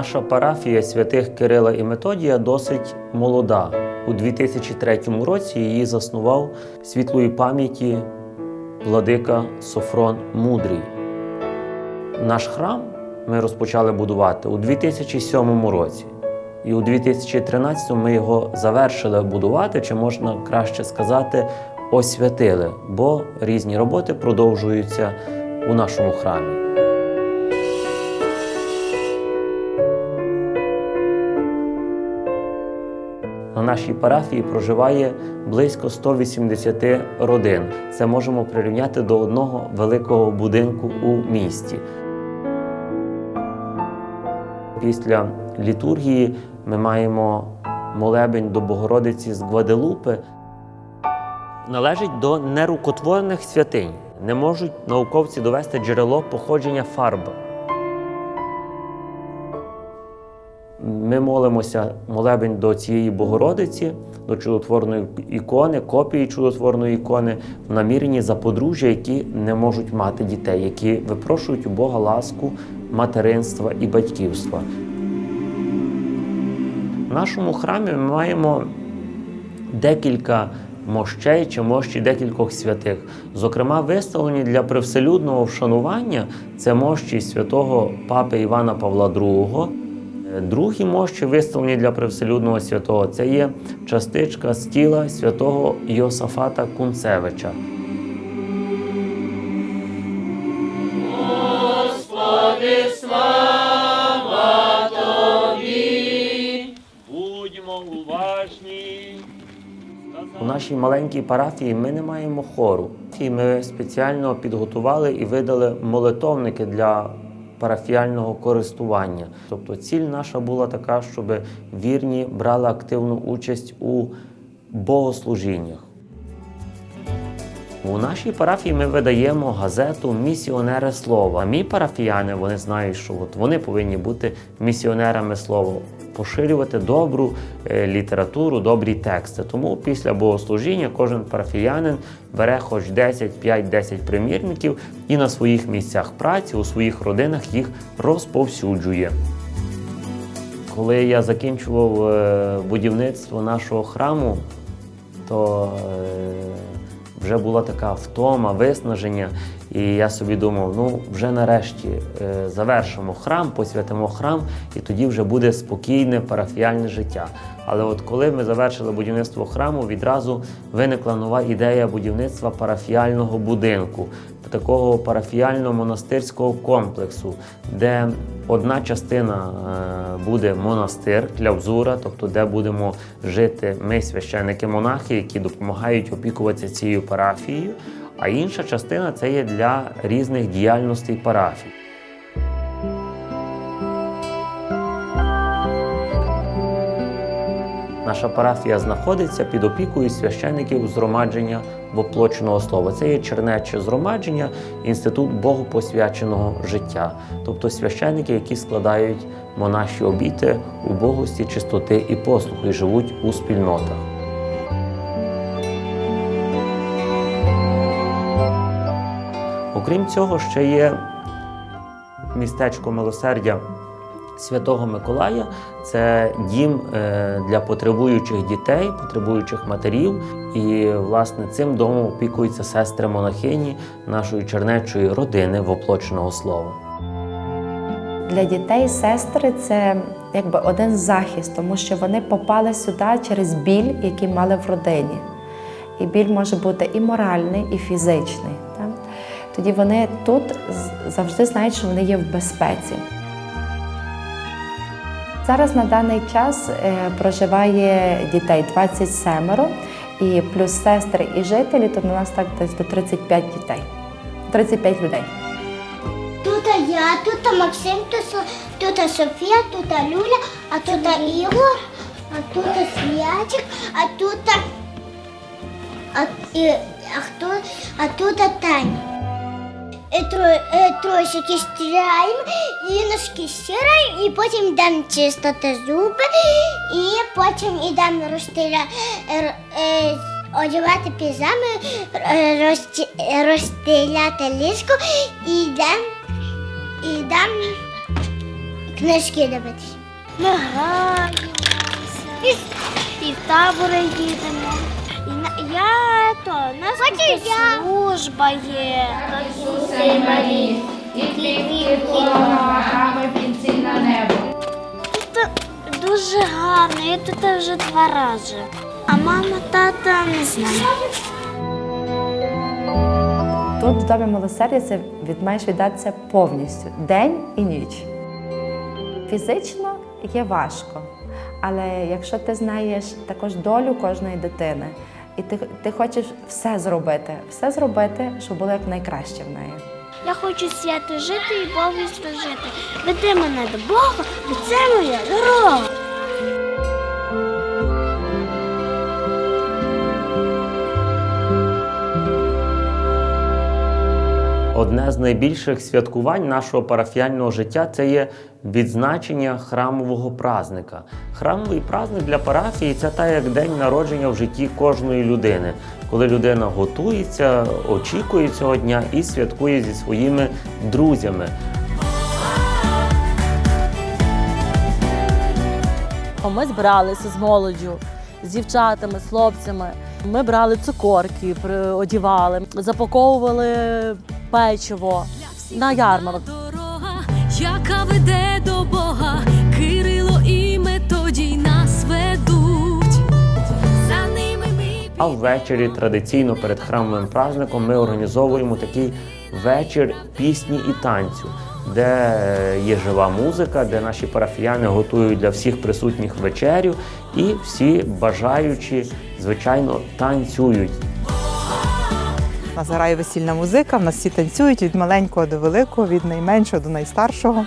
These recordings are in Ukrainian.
Наша парафія святих Кирила і Методія досить молода. У 2003 році її заснував світлої пам'яті владика Софрон Мудрий. Наш храм ми розпочали будувати у 2007 році. І у 2013 ми його завершили будувати, чи можна краще сказати, освятили, бо різні роботи продовжуються у нашому храмі. На нашій парафії проживає близько 180 родин. Це можемо прирівняти до одного великого будинку у місті. Після літургії ми маємо молебень до Богородиці з Гваделупи. Належить до нерукотворених святинь. Не можуть науковці довести джерело походження фарби. Ми молимося молебень до цієї Богородиці, до чудотворної ікони, копії чудотворної ікони, в наміренні за подружжя, які не можуть мати дітей, які випрошують у Бога ласку материнства і батьківства. В нашому храмі ми маємо декілька мощей чи мощі декількох святих. Зокрема, виставлені для привселюдного вшанування це мощі святого папи Івана Павла II. Другі мощі виставлені для привселюдного святого. Це є частичка з тіла святого Йосафата Кунцевича. Будьмо уважні. У нашій маленькій парафії ми не маємо хору. І ми спеціально підготували і видали молитовники для парафіального користування. Тобто ціль наша була така, щоб вірні брали активну участь у богослужіннях. У нашій парафії ми видаємо газету Місіонери слова. Мі парафіяни вони знають, що от вони повинні бути місіонерами слова, поширювати добру е, літературу, добрі тексти. Тому після богослужіння кожен парафіянин бере хоч 10, 5-10 примірників і на своїх місцях праці, у своїх родинах їх розповсюджує. Коли я закінчував е, будівництво нашого храму, то е, вже була така втома, виснаження, і я собі думав, ну вже нарешті е, завершимо храм, посвятимо храм, і тоді вже буде спокійне парафіальне життя. Але от коли ми завершили будівництво храму, відразу виникла нова ідея будівництва парафіального будинку, такого парафіально-монастирського комплексу, де одна частина е, буде монастир клявзура, тобто де будемо жити ми, священники-монахи, які допомагають опікуватися цією парафією. А інша частина це є для різних діяльностей парафій. Наша парафія знаходиться під опікою священиків згромадження воплоченого слова. Це є чернече згромадження, інститут богопосвяченого життя, тобто священики, які складають монаші обіти у богості, чистоти і послуху і живуть у спільнотах. Окрім цього, ще є містечко милосердя Святого Миколая. Це дім е, для потребуючих дітей, потребуючих матерів. І власне цим домом опікуються сестри монахині нашої чернечої родини воплоченого слова. Для дітей сестри це якби один захист, тому що вони попали сюди через біль, який мали в родині. І біль може бути і моральний, і фізичний. Тоді вони тут завжди знають, що вони є в безпеці. Зараз на даний час е, проживає дітей 27 і плюс сестри і жителі, то на нас так десь до 35 дітей. 35 людей. Тут я, тут Максим, тут, Софія, тут Люля, а тут Ігор, а тут Святик, а тут а, і, а хто, а тут Таня. Тро, е, тросики стираємо, і ножки стираємо, і потім йдемо чистити зуби, і потім йдемо розстеля, е, е, одягати е, розті, розстеляти ліжко і йдемо і йдемо Книжки дивитися. Ми граємося. І в табори їдемо. І на, я то, у нас тут служба є. Тут дуже гарно, я тут вже два рази. А мама, тата не знаю. Тут в домі милосердя це від маєш віддатися повністю день і ніч. Фізично є важко, але якщо ти знаєш також долю кожної дитини, і ти, ти хочеш все зробити, все зробити, щоб було як найкраще в неї. Я хочу свято жити і Богу служити. Веди мене до Бога, бо це моя дорога. Одне з найбільших святкувань нашого парафіяльного життя це є відзначення храмового празника. Храмовий праздник для парафії це та як день народження в житті кожної людини, коли людина готується, очікує цього дня і святкує зі своїми друзями. Ми збиралися з молоддю, з дівчатами, з хлопцями. Ми брали цукорки, одівали, запаковували печиво на ярмарок. Дорога, яка веде до Бога, Кирило і Методій нас ведуть. За ними ми А ввечері традиційно перед храмовим праздником ми організовуємо такий вечір пісні і танцю, де є жива музика, де наші парафіяни готують для всіх присутніх вечерю, і всі бажаючі, звичайно, танцюють. У нас грає весільна музика, в нас всі танцюють від маленького до великого, від найменшого до найстаршого.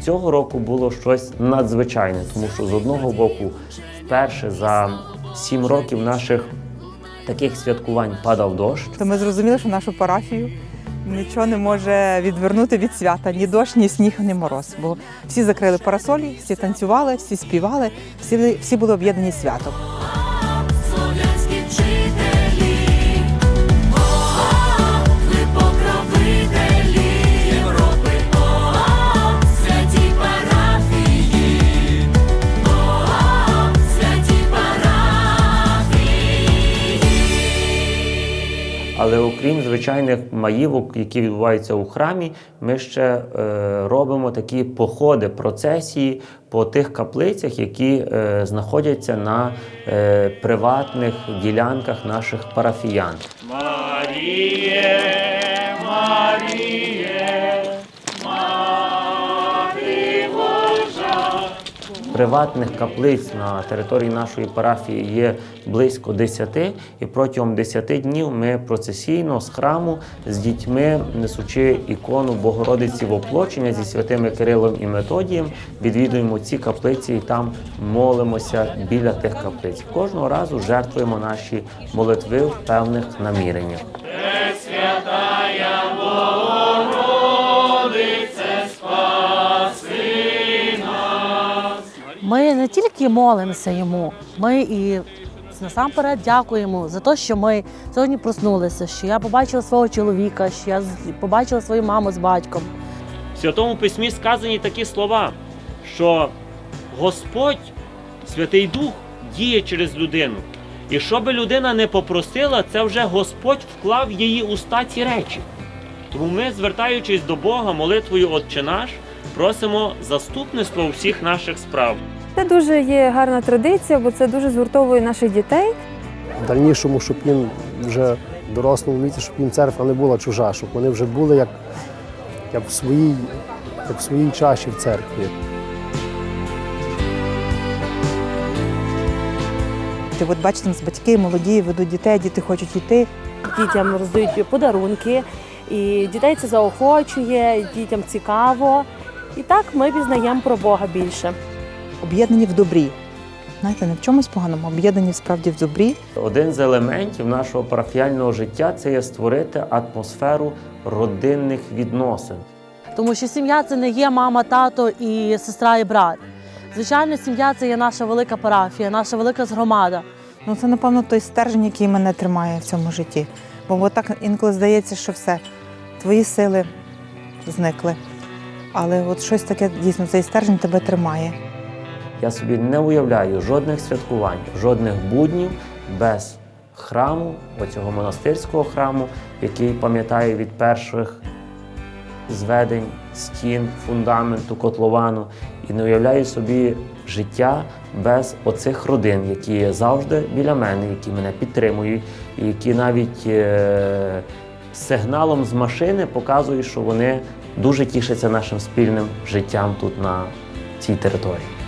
Цього року було щось надзвичайне, тому що з одного боку, вперше за сім років наших таких святкувань падав дощ. То ми зрозуміли, що нашу парафію нічого не може відвернути від свята, ні дощ, ні сніг, ні мороз. Бо всі закрили парасолі, всі танцювали, всі співали, всі, всі були об'єднані святом. Окрім звичайних маївок, які відбуваються у храмі, ми ще е, робимо такі походи, процесії по тих каплицях, які е, знаходяться на е, приватних ділянках наших парафіян. Маріє, Приватних каплиць на території нашої парафії є близько 10, і протягом 10 днів ми процесійно з храму з дітьми, несучи ікону Богородиці воплочення зі святими Кирилом і Методієм, відвідуємо ці каплиці і там молимося біля тих каплиць. Кожного разу жертвуємо наші молитви в певних наміреннях. Ми не тільки молимося йому, ми і насамперед дякуємо за те, що ми сьогодні проснулися, що я побачила свого чоловіка, що я побачила свою маму з батьком. В Святому Письмі сказані такі слова, що Господь, Святий Дух, діє через людину. І що би людина не попросила, це вже Господь вклав в її уста ці речі. Тому ми, звертаючись до Бога молитвою Отче наш, просимо заступництво у всіх наших справ. Це дуже є гарна традиція, бо це дуже згуртовує наших дітей. в дальнішому, щоб їм вже в дорослому віці, щоб їм церква не була чужа, щоб вони вже були як, як, в, своїй, як в своїй чаші в церкві. Ти от бачите, батьки молоді, ведуть дітей, діти хочуть йти. Дітям роздають подарунки, і дітей це заохочує, дітям цікаво. І так ми пізнаємо про Бога більше. Об'єднані в добрі. Знаєте, не в чомусь поганому, об'єднані справді в добрі. Один з елементів нашого парафіяльного життя це є створити атмосферу родинних відносин. Тому що сім'я це не є мама, тато і сестра і брат. Звичайно, сім'я це є наша велика парафія, наша велика громада. Ну, це, напевно, той стержень, який мене тримає в цьому житті. Бо так інколи здається, що все. твої сили зникли. Але от щось таке дійсно цей стержень тебе тримає. Я собі не уявляю жодних святкувань, жодних буднів без храму, оцього монастирського храму, який пам'ятає від перших зведень, стін, фундаменту, котловану. І не уявляю собі життя без оцих родин, які є завжди біля мене, які мене підтримують, і які навіть е- сигналом з машини показують, що вони дуже тішаться нашим спільним життям тут на цій території.